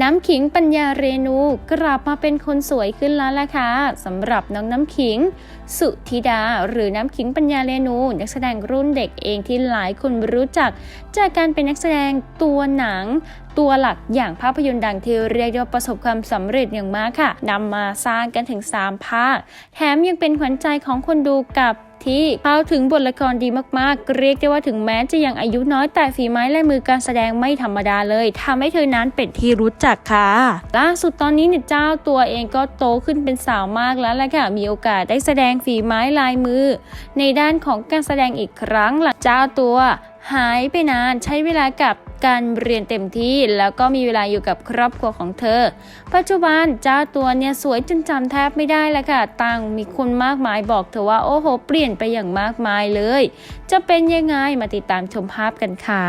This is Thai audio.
น้ำขิงปัญญาเรนูกลับมาเป็นคนสวยขึ้นแล้วล่ะค่ะสำหรับน้องน้ำขิง สุธิดา หรือน้ำขิงปัญญาเรนู นักแสดงรุ่นเด็กเองที่หลายคนรู้จัก จากการเป็นนักแสดงตัวหนังตัวหลักอย่างภาพยนตร์ดังที่เรียกได้ว่าประสบความสำเร็จอย่างมากค่ะนำมาสร้างกันถึง 3 ภาค แถมยังเป็นขวัญใจของคนดูกับที่เข้าถึงบทละครดีมากๆ เรียกได้ว่าถึงแม้จะยังอายุน้อยแต่ฝีไม้ลายมือการแสดงไม่ธรรมดาเลยทำให้เธอนั้นเป็นที่รู้จักค่ะ ล่าสุดตอนนี้เนี่ยเจ้าตัวเองก็โตขึ้นเป็นสาวมากแล้วแหละค่ะ มีโอกาสได้แสดงฝีไม้ลายมือ ในด้านของการแสดงอีกครั้งหลังเจ้าตัว หายไปนานใช้เวลากับการเรียนเต็มที่แล้วก็มีเวลาอยู่กับครอบครัวของเธอ ปัจจุบันเจ้าตัวเนี่ยสวยจนจำแทบไม่ได้แล้วค่ะต่างมีคนมากมายบอกเธอว่าโอ้โห เปลี่ยนไปอย่างมากมายเลย จะเป็นยังไงมาติดตามชมภาพกันค่ะ